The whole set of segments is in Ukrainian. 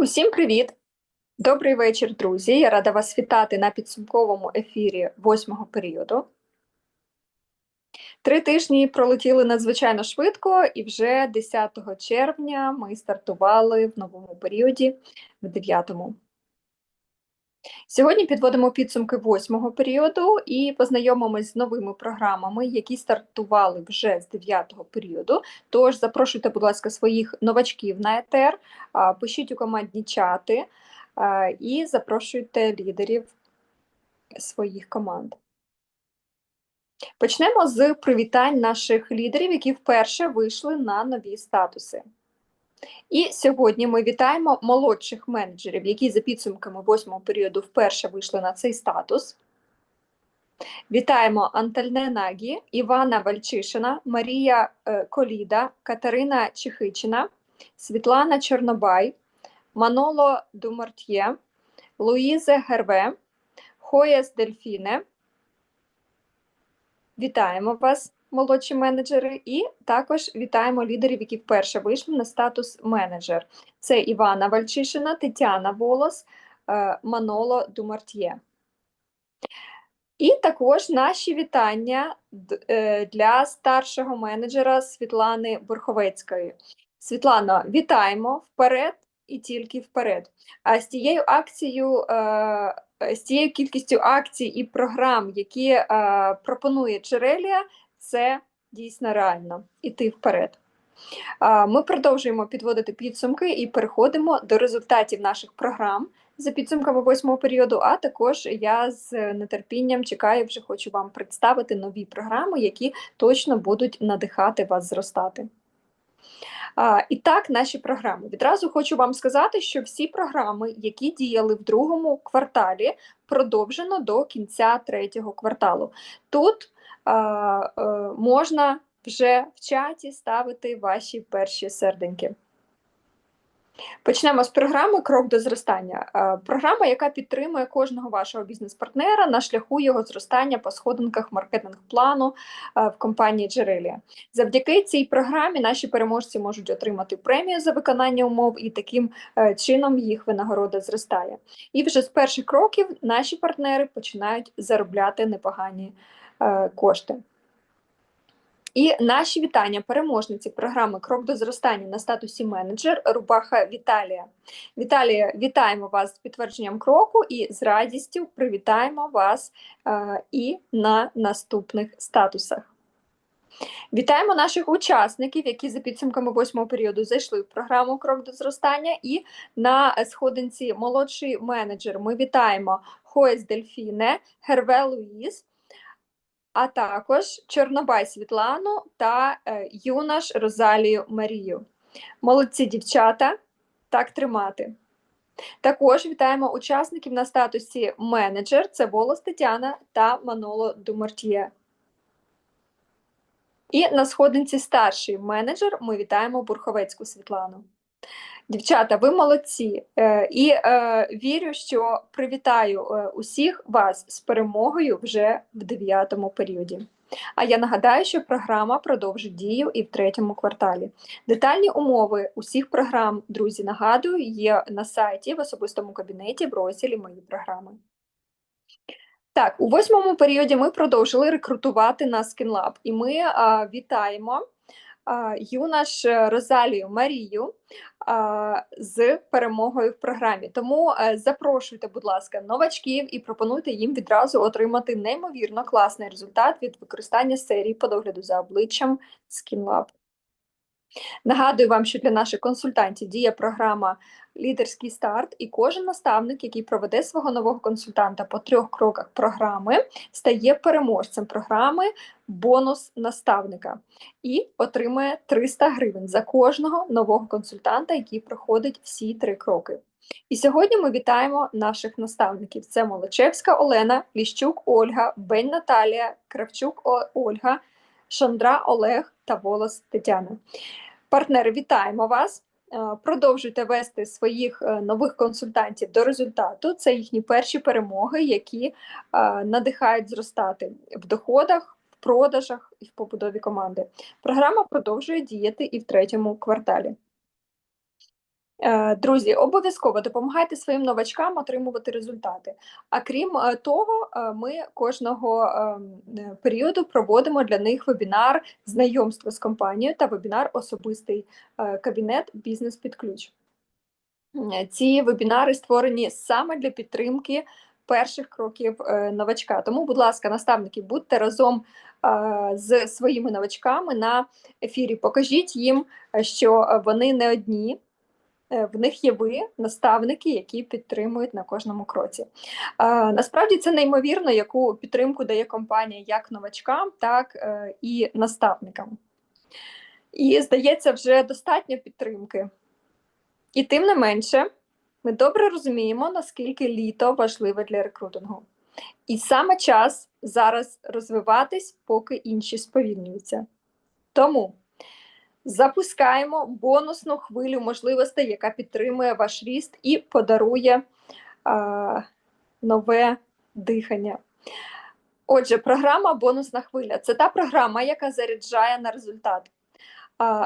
Усім привіт! Добрий вечір, друзі. Я рада вас вітати на підсумковому ефірі восьмого періоду. Три тижні пролетіли надзвичайно швидко, і вже 10 червня ми стартували в новому періоді, в дев'ятому. Сьогодні підводимо підсумки восьмого періоду і познайомимось з новими програмами, які стартували вже з дев'ятого періоду. Тож запрошуйте, будь ласка, своїх новачків на ЕТР, пишіть у командні чати і запрошуйте лідерів своїх команд. Почнемо з привітань наших лідерів, які вперше вийшли на нові статуси. І сьогодні ми вітаємо молодших менеджерів, які за підсумками восьмого періоду вперше вийшли на цей статус. Вітаємо Антальне Нагі, Івана Вальчишина, Марія е, Коліда, Катерина Чехичина, Світлана Чорнобай, Маноло Думартьє, Луїзе Герве, Хоєс Дельфіне. Вітаємо вас! Молодші менеджери, і також вітаємо лідерів, які вперше вийшли на статус менеджер. Це Івана Вальчишина, Тетяна Волос, е, Маноло Думартьє. І також наші вітання е, для старшого менеджера Світлани Борховецької. Світлана, вітаємо вперед і тільки вперед. А з тією акцією, е, з тією кількістю акцій і програм, які пропонує Джерелія, це дійсно реально іти вперед. Ми продовжуємо підводити підсумки і переходимо до результатів наших програм за підсумками восьмого періоду. А також я з нетерпінням чекаю, вже хочу вам представити нові програми, які точно будуть надихати вас зростати. А, І так, наші програми. Відразу хочу вам сказати, що всі програми, які діяли в другому кварталі, продовжено до кінця третього кварталу. Тут можна вже в чаті ставити ваші перші серденьки. Почнемо з програми Крок до зростання. Е, програма, яка підтримує кожного вашого бізнес-партнера на шляху його зростання по сходинках маркетинг-плану е, в компанії Джерелія. Завдяки цій програмі наші переможці можуть отримати премію за виконання умов, і таким чином їх винагорода зростає. І вже з перших кроків наші партнери починають заробляти непогані Е, кошти. І наші вітання переможниці програми Крок до зростання на статусі менеджер Рубаха Віталія. Віталія, вітаємо вас з підтвердженням кроку і з радістю привітаємо вас е, і на наступних статусах. Вітаємо наших учасників, які за підсумками восьмого періоду зайшли в програму Крок до зростання. І на сходинці молодший менеджер ми вітаємо Хоес Дельфіне, Герве Луїс а також Чорнобай Світлану та е, Юнаш Розалію Марію. Молодці дівчата, так тримати. Також вітаємо учасників на статусі менеджер це Волос Тетяна та Маноло Думартьє. І на сходинці старший менеджер ми вітаємо Бурховецьку Світлану. Дівчата, ви молодці, е, і е, вірю, що привітаю е, усіх вас з перемогою вже в дев'ятому періоді. А я нагадаю, що програма продовжить дію і в третьому кварталі. Детальні умови усіх програм, друзі, нагадую, є на сайті в особистому кабінеті в розділі Мої програми. Так, у восьмому періоді ми продовжили рекрутувати на SkinLab, і ми а, вітаємо юнаш Розалію Марію з перемогою в програмі. Тому е, запрошуйте, будь ласка, новачків і пропонуйте їм відразу отримати неймовірно класний результат від використання серії по догляду за обличчям SkinLab. Нагадую вам, що для наших консультантів діє програма Лідерський старт, і кожен наставник, який проведе свого нового консультанта по трьох кроках програми, стає переможцем програми бонус наставника і отримує 300 гривень за кожного нового консультанта, який проходить всі три кроки. І сьогодні ми вітаємо наших наставників: це Молочевська Олена, Ліщук Ольга, Бень Наталія, Кравчук Ольга, Шандра Олег та Волос Тетяна. Партнери, вітаємо вас! Е, продовжуйте вести своїх е, нових консультантів до результату. Це їхні перші перемоги, які е, надихають зростати в доходах, в продажах і в побудові команди. Програма продовжує діяти і в третьому кварталі. Е, Друзі, обов'язково допомагайте своїм новачкам отримувати результати. А крім е, того, е, ми кожного ем, періоду проводимо для них вебінар знайомство з компанією та вебінар особистий кабінет бізнес під ключ. Ці вебінари створені саме для підтримки перших кроків новачка. Тому, будь ласка, наставники, будьте разом з своїми новачками на ефірі. Покажіть їм, що вони не одні. Е, В них є ви, наставники, які підтримують на кожному кроці. Е, Насправді це неймовірно, яку підтримку дає компанія як новачкам, так е, і наставникам. І здається, вже достатньо підтримки. І тим не менше, ми добре розуміємо, наскільки літо важливе для рекрутингу. І саме час зараз розвиватись, поки інші сповільнюються. Тому запускаємо бонусну хвилю можливостей, яка підтримує ваш ріст і подарує а, нове дихання. Отже, програма Бонусна хвиля це та програма, яка заряджає на результат.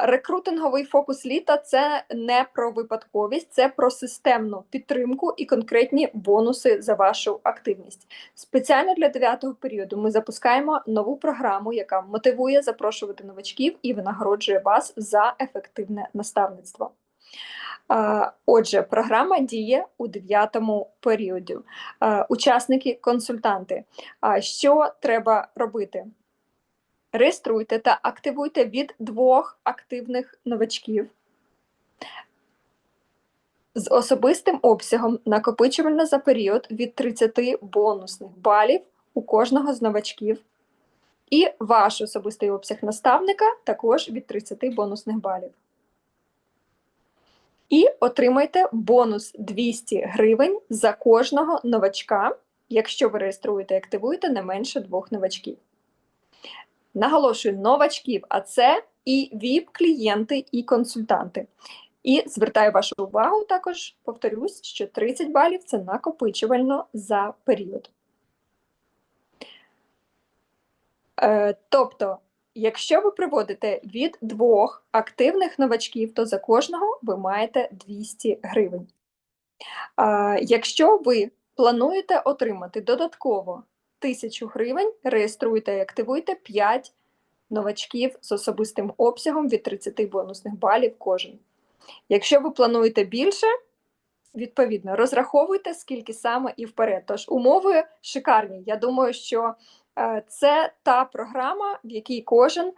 Рекрутинговий фокус літа це не про випадковість, це про системну підтримку і конкретні бонуси за вашу активність. Спеціально для дев'ятого періоду ми запускаємо нову програму, яка мотивує запрошувати новачків і винагороджує вас за ефективне наставництво. Отже, програма діє у дев'ятому періоді. Учасники, консультанти. Що треба робити? Реєструйте та активуйте від двох активних новачків з особистим обсягом накопичувально за період від 30 бонусних балів у кожного з новачків. І ваш особистий обсяг наставника також від 30 бонусних балів. І отримайте бонус 200 гривень за кожного новачка, якщо ви реєструєте і активуєте не менше двох новачків. Наголошую новачків, а це і ВІП-клієнти, і консультанти. І звертаю вашу увагу також, повторюсь, що 30 балів це накопичувально за період. Е, тобто, якщо ви приводите від двох активних новачків, то за кожного ви маєте 200 гривень. Якщо ви плануєте отримати додатково 1000 гривень, реєструйте і активуйте 5 новачків з особистим обсягом від 30 бонусних балів кожен. Якщо ви плануєте більше, відповідно, розраховуйте скільки саме і вперед. Тож умови шикарні. Я думаю, що е, це та програма, в якій кожен е,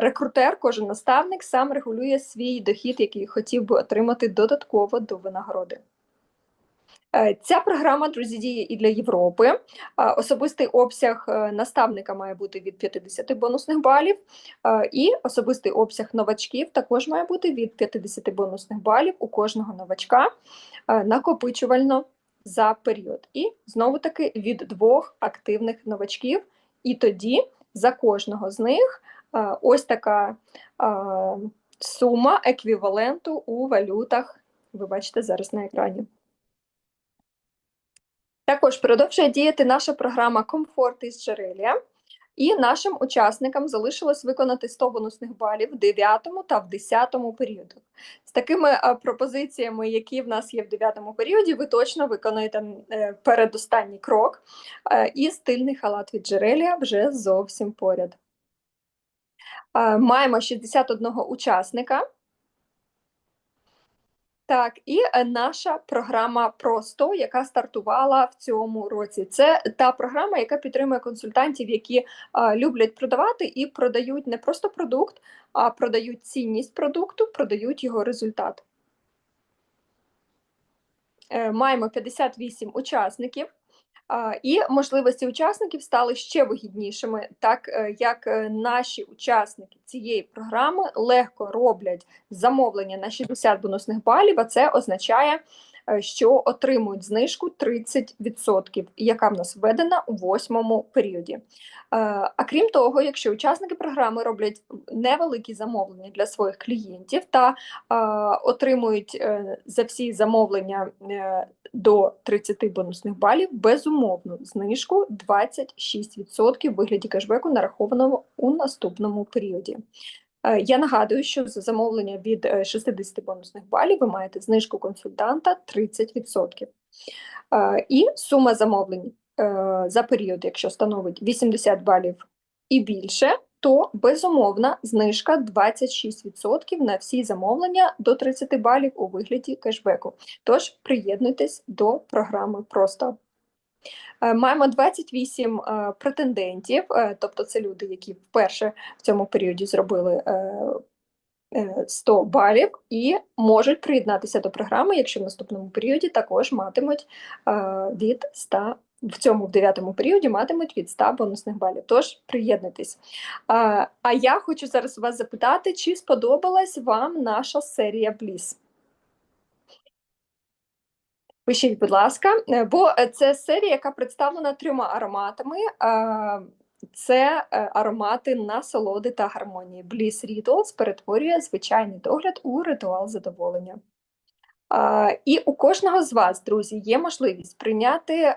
рекрутер, кожен наставник сам регулює свій дохід, який хотів би отримати додатково до винагороди. Е, Ця програма, друзі, діє і для Європи. Особистий обсяг е, наставника має бути від 50 бонусних балів, е, і особистий обсяг новачків також має бути від 50 бонусних балів у кожного новачка е, накопичувально за період. І знову таки від двох активних новачків. І тоді за кожного з них е, ось така е, сума еквіваленту у валютах. Ви бачите зараз на екрані. Також продовжує діяти наша програма Комфорт із Джерелія. І нашим учасникам залишилось виконати 100 бонусних балів в 9 та в 10 періодах. З такими пропозиціями, які в нас є в 9 періоді, ви точно виконуєте е, передостанній крок. Е, і стильний халат від Джерелія вже зовсім поряд. Е, маємо 61 учасника. Так, і е, наша програма Просто, яка стартувала в цьому році. Це та програма, яка підтримує консультантів, які а, люблять продавати і продають не просто продукт, а продають цінність продукту, продають його результат. Е, Маємо 58 учасників. І можливості учасників стали ще вигіднішими, так е, як е, наші учасники цієї програми легко роблять замовлення на 60 бонусних балів, а це означає, е, що отримують знижку 30%, яка в нас введена у восьмому періоді. А крім того, якщо учасники програми роблять невеликі замовлення для своїх клієнтів та отримують за всі замовлення до 30 бонусних балів безумовну знижку 26% в вигляді кешбеку, нарахованого у наступному періоді. Е, Я нагадую, що за замовлення від е, 60 бонусних балів ви маєте знижку консультанта 30%. Е, І сума замовлень е, за період, якщо становить 80 балів і більше, то безумовна знижка 26% на всі замовлення до 30 балів у вигляді кешбеку. Тож приєднуйтесь до програми просто. Е, Маємо 28 е, претендентів, е, тобто це люди, які вперше в цьому періоді зробили е, е, 100 балів і можуть приєднатися до програми, якщо в наступному періоді також матимуть від 100, в цьому в дев'ятому періоді матимуть від 100 бонусних балів. Тож приєднуйтесь. А, а я хочу зараз вас запитати, чи сподобалась вам наша серія Бліс? Пишіть, будь ласка, е, бо е, це серія, яка представлена трьома ароматами. Це е, аромати насолоди та гармонії. Bliss Rituals перетворює звичайний догляд у ритуал задоволення. І у кожного з вас, друзі, є можливість прийняти е,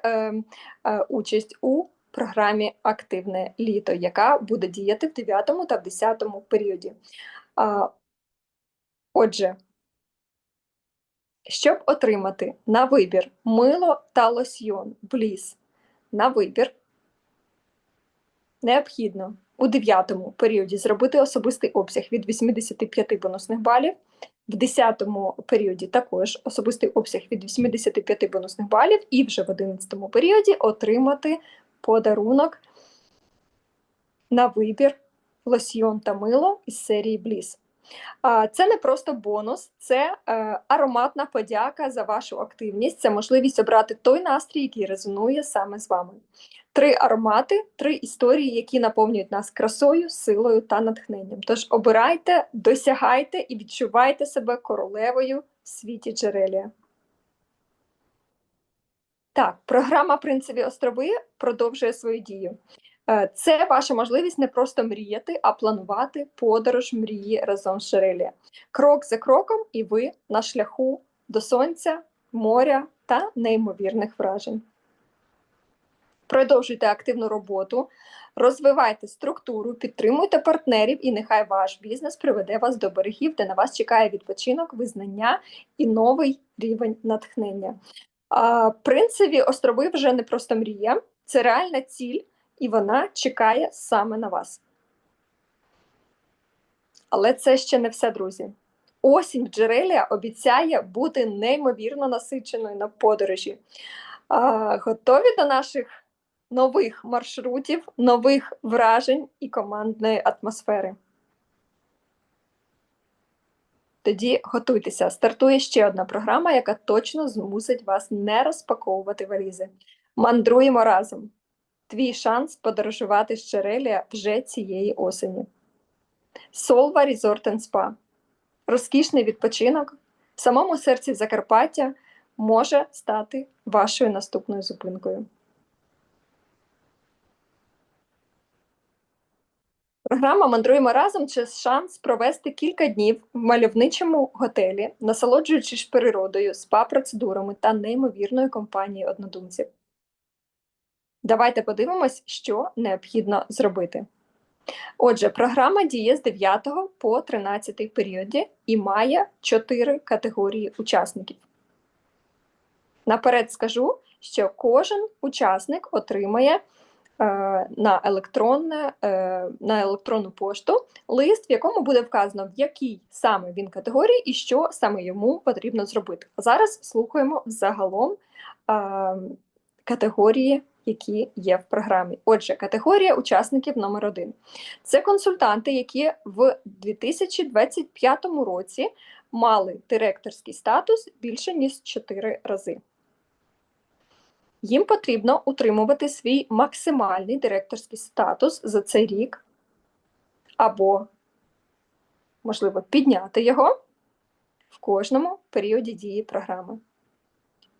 е, участь у програмі Активне літо, яка буде діяти в 9 та в 10 періоді. Отже, щоб отримати на вибір мило та лосьйон Бліс на вибір, необхідно у 9 періоді зробити особистий обсяг від 85 бонусних балів, в 10 періоді також особистий обсяг від 85 бонусних балів, і вже в 11 періоді отримати подарунок на вибір лосьйон та мило із серії Бліс. Це не просто бонус, це е, ароматна подяка за вашу активність. Це можливість обрати той настрій, який резонує саме з вами. Три аромати, три історії, які наповнюють нас красою, силою та натхненням. Тож обирайте, досягайте і відчувайте себе королевою в світі Джерелія. Так, програма Принцеві острови продовжує свою дію. Е, Це ваша можливість не просто мріяти, а планувати подорож мрії разом з Шерелія. Крок за кроком, і ви на шляху до сонця, моря та неймовірних вражень. Продовжуйте активну роботу, розвивайте структуру, підтримуйте партнерів, і нехай ваш бізнес приведе вас до берегів, де на вас чекає відпочинок, визнання і новий рівень натхнення. А, Принцеві острови вже не просто мрія, це реальна ціль і вона чекає саме на вас. Але це ще не все, друзі. Осінь в Джерелія обіцяє бути неймовірно насиченою на подорожі. А, готові до наших нових маршрутів, нових вражень і командної атмосфери? Тоді готуйтеся. Стартує ще одна програма, яка точно змусить вас не розпаковувати валізи. Мандруємо разом! Твій шанс подорожувати з Черелія вже цієї осені. Солва Resort and Spa. Розкішний відпочинок в самому серці Закарпаття може стати вашою наступною зупинкою. Програма Мандруємо разом це шанс провести кілька днів в мальовничому готелі, насолоджуючись природою, спа-процедурами та неймовірною компанією однодумців. Давайте подивимось, що необхідно зробити. Отже, програма діє з 9 по 13 періоді і має 4 категорії учасників. Наперед скажу, що кожен учасник отримає на, електронне, е, на електронну пошту лист, в якому буде вказано, в якій саме він категорії і що саме йому потрібно зробити. Зараз слухаємо загалом е, категорії які є в програмі. Отже, категорія учасників номер один. Це консультанти, які в 2025 році мали директорський статус більше ніж 4 рази. Їм потрібно утримувати свій максимальний директорський статус за цей рік, або, можливо, підняти його в кожному періоді дії програми.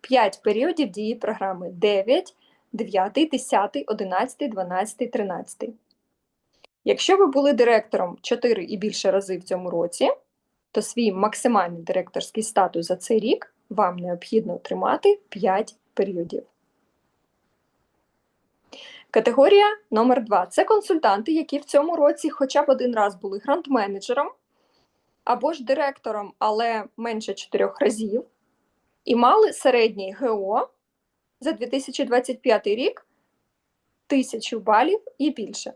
5 періодів дії програми 9 9, 10, 11, 12, 13. Якщо ви були директором 4 і більше рази в цьому році, то свій максимальний директорський статус за цей рік вам необхідно отримати 5 періодів. Категорія номер два це консультанти, які в цьому році хоча б один раз були грант-менеджером або ж директором, але менше чотирьох разів, і мали середній ГО за 2025 рік тисячу балів і більше.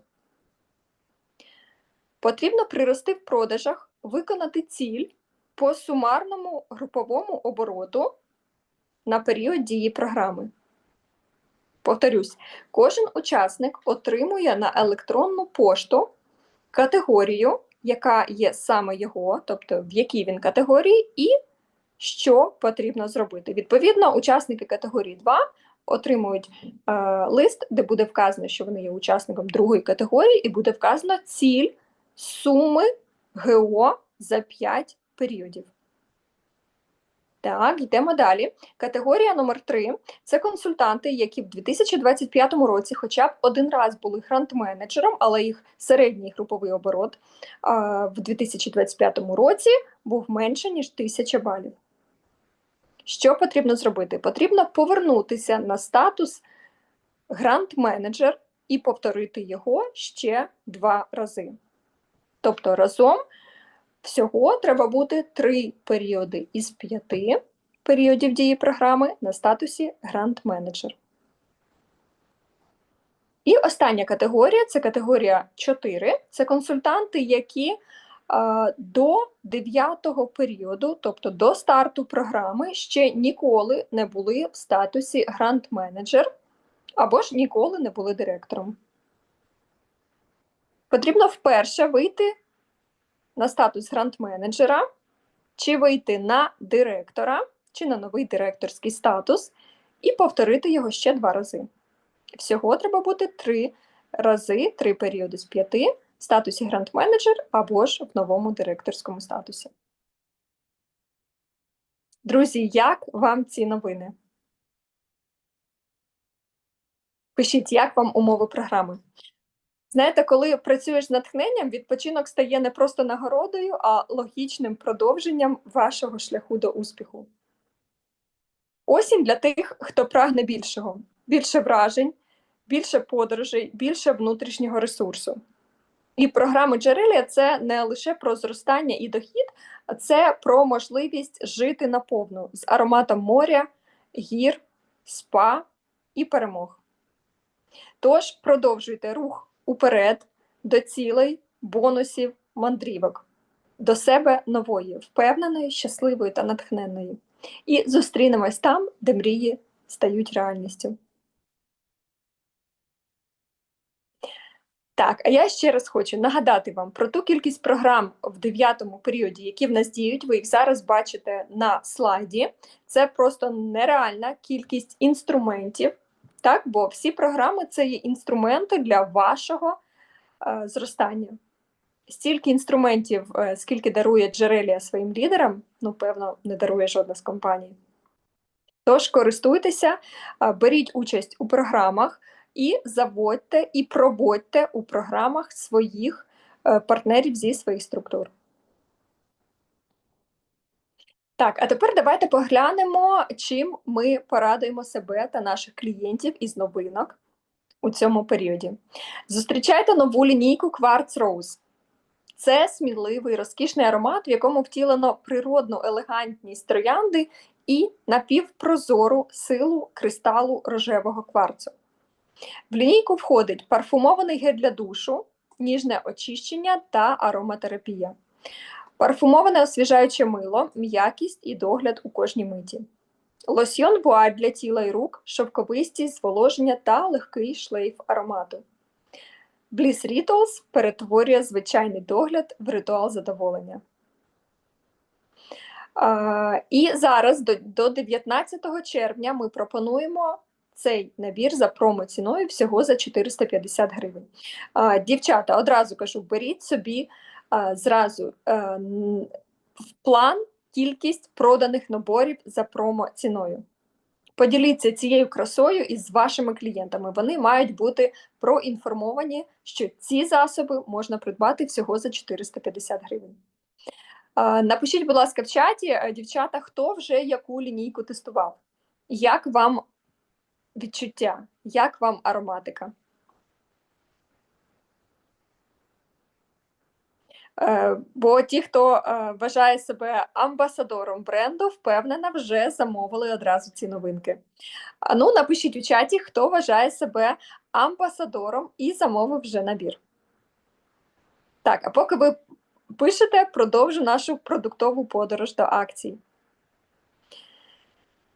Потрібно прирости в продажах, виконати ціль по сумарному груповому обороту на період дії програми. Повторюсь, кожен учасник отримує на електронну пошту категорію, яка є саме його, тобто в якій він категорії, і що потрібно зробити. Відповідно, учасники категорії 2 отримують е, лист, де буде вказано, що вони є учасником другої категорії, і буде вказано ціль суми ГО за 5 періодів. Так, йдемо далі. Категорія номер 3 це консультанти, які в 2025 році хоча б один раз були грант-менеджером, але їх середній груповий оборот в 2025 році був менше, ніж 1000 балів. Що потрібно зробити? Потрібно повернутися на статус грант-менеджер і повторити його ще два рази. Тобто разом всього треба бути три періоди із п'яти періодів дії програми на статусі грант-менеджер. І остання категорія це категорія 4. Це консультанти, які до 9-го періоду, тобто до старту програми, ще ніколи не були в статусі грант-менеджер або ж ніколи не були директором. Потрібно вперше вийти на статус грант-менеджера, чи вийти на директора, чи на новий директорський статус, і повторити його ще два рази. Всього треба бути три рази, три періоди з п'яти в статусі грант-менеджер або ж в новому директорському статусі. Друзі, як вам ці новини? Пишіть, як вам умови програми. Знаєте, коли працюєш з натхненням, відпочинок стає не просто нагородою, а логічним продовженням вашого шляху до успіху. Осінь для тих, хто прагне більшого, більше вражень, більше подорожей, більше внутрішнього ресурсу. І програми Джерелія це не лише про зростання і дохід, а це про можливість жити наповну з ароматом моря, гір, спа і перемог. Тож продовжуйте рух уперед до цілей, бонусів, мандрівок, до себе нової, впевненої, щасливої та натхненної. І зустрінемось там, де мрії стають реальністю. Так, а я ще раз хочу нагадати вам про ту кількість програм в дев'ятому періоді, які в нас діють. Ви їх зараз бачите на слайді. Це просто нереальна кількість інструментів, так, бо всі програми це є інструменти для вашого е, зростання. Стільки інструментів, е, скільки дарує Джерелія своїм лідерам, ну, певно, не дарує жодна з компаній. Тож користуйтеся, е, беріть участь у програмах і заводьте і проводьте у програмах своїх е, партнерів зі своїх структур. Так, а тепер давайте поглянемо, чим ми порадуємо себе та наших клієнтів із новинок у цьому періоді. Зустрічайте нову лінійку Quartz Rose. Це сміливий розкішний аромат, в якому втілено природну елегантність троянди і напівпрозору силу кристалу рожевого кварцу. В лінійку входить парфумований гель для душу, ніжне очищення та ароматерапія. Парфумоване освіжаюче мило, м'якість і догляд у кожній миті. Лосьйон буаль для тіла і рук, шовковистість, зволоження та легкий шлейф аромату. Bliss Rituals перетворює звичайний догляд в ритуал задоволення. А, і зараз до, до 19 червня ми пропонуємо цей набір за промо-ціною всього за 450 гривень. А, дівчата, одразу кажу, беріть собі зразу в план кількість проданих наборів за промо-ціною. Поділіться цією красою із вашими клієнтами. Вони мають бути проінформовані, що ці засоби можна придбати всього за 450 гривень. Напишіть, будь ласка, в чаті, дівчата, хто вже яку лінійку тестував? Як вам відчуття? Як вам ароматика? Бо ті, хто е, вважає себе амбасадором бренду, впевнена, вже замовили одразу ці новинки. Ну, напишіть у чаті, хто вважає себе амбасадором і замовив вже набір. Так, а поки ви пишете, продовжу нашу продуктову подорож до акцій.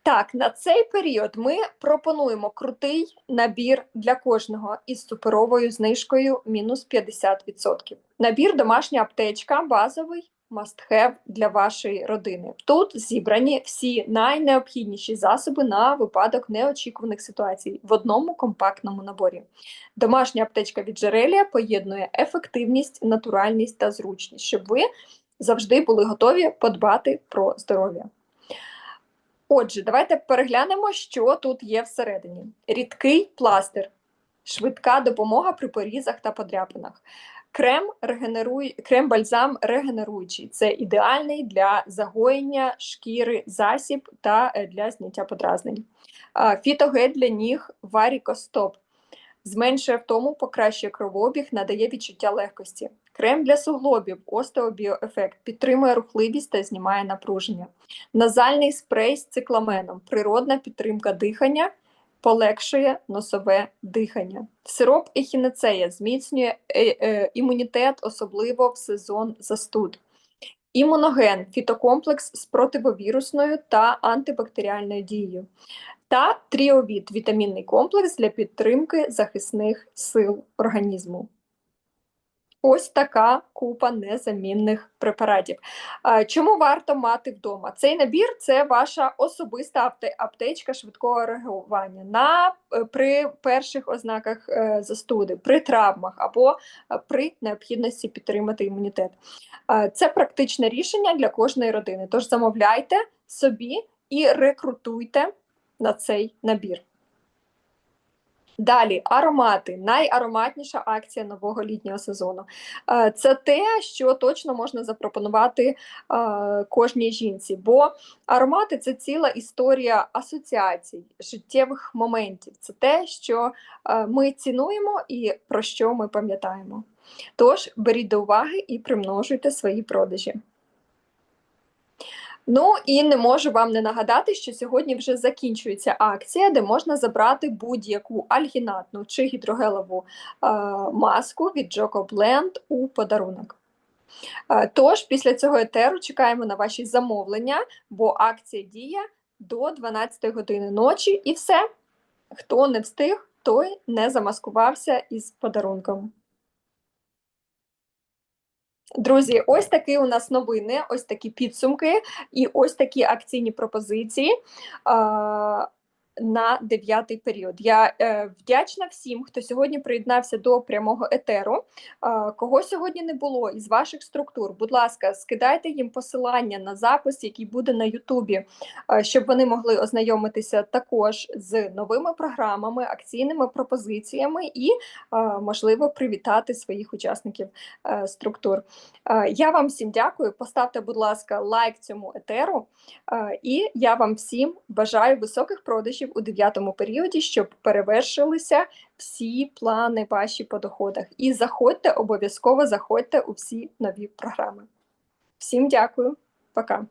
Так, на цей період ми пропонуємо крутий набір для кожного із суперовою знижкою мінус 50%. Набір домашня аптечка базовий must-have для вашої родини. Тут зібрані всі найнеобхідніші засоби на випадок неочікуваних ситуацій в одному компактному наборі. Домашня аптечка від Джерелія поєднує ефективність, натуральність та зручність, щоб ви завжди були готові подбати про здоров'я. Отже, давайте переглянемо, що тут є всередині: рідкий пластир, швидка допомога при порізах та подряпинах. Крем регенеруй... крем бальзам регенеруючий. Це ідеальний для загоєння шкіри засіб та е, для зняття подразнень. Фітогель для ніг Варікостоп. Зменшує втому, покращує кровообіг, надає відчуття легкості. Крем для суглобів, остеобіоефект, підтримує рухливість та знімає напруження. Назальний спрей з цикламеном, природна підтримка дихання, полегшує носове дихання. Сироп ехінецея зміцнює е, е, імунітет, особливо в сезон застуд. Імуноген фітокомплекс з противовірусною та антибактеріальною дією. Та тріовіт вітамінний комплекс для підтримки захисних сил організму. Ось така купа незамінних препаратів. Чому варто мати вдома? Цей набір це ваша особиста аптечка швидкого реагування на е, при перших ознаках е, застуди, при травмах або е, при необхідності підтримати імунітет. Це практичне рішення для кожної родини. Тож замовляйте собі і рекрутуйте на цей набір. Далі аромати. Найароматніша акція нового літнього сезону. Е, Це те, що точно можна запропонувати е, кожній жінці, бо аромати це ціла історія асоціацій, життєвих моментів. Це те, що е, ми цінуємо і про що ми пам'ятаємо. Тож беріть до уваги і примножуйте свої продажі. Ну і не можу вам не нагадати, що сьогодні вже закінчується акція, де можна забрати будь-яку альгінатну чи гідрогелову е, маску від Joko Blend у подарунок. Е, тож, після цього етеру чекаємо на ваші замовлення, бо акція діє до 12 години ночі, і все. Хто не встиг, той не замаскувався із подарунком. Друзі, ось такі у нас новини, ось такі підсумки і ось такі акційні пропозиції на дев'ятий період. Я е, вдячна всім, хто сьогодні приєднався до прямого етеру. А, кого сьогодні не було із ваших структур, будь ласка, скидайте їм посилання на запис, який буде на Ютубі, а, щоб вони могли ознайомитися також з новими програмами, акційними пропозиціями і, а, можливо, привітати своїх учасників е, структур. Е, Я вам всім дякую. Поставте, будь ласка, лайк цьому етеру. Е, І я вам всім бажаю високих продажів у дев'ятому періоді, щоб перевершилися всі плани ваші по доходах. І заходьте, обов'язково заходьте у всі нові програми. Всім дякую, пока.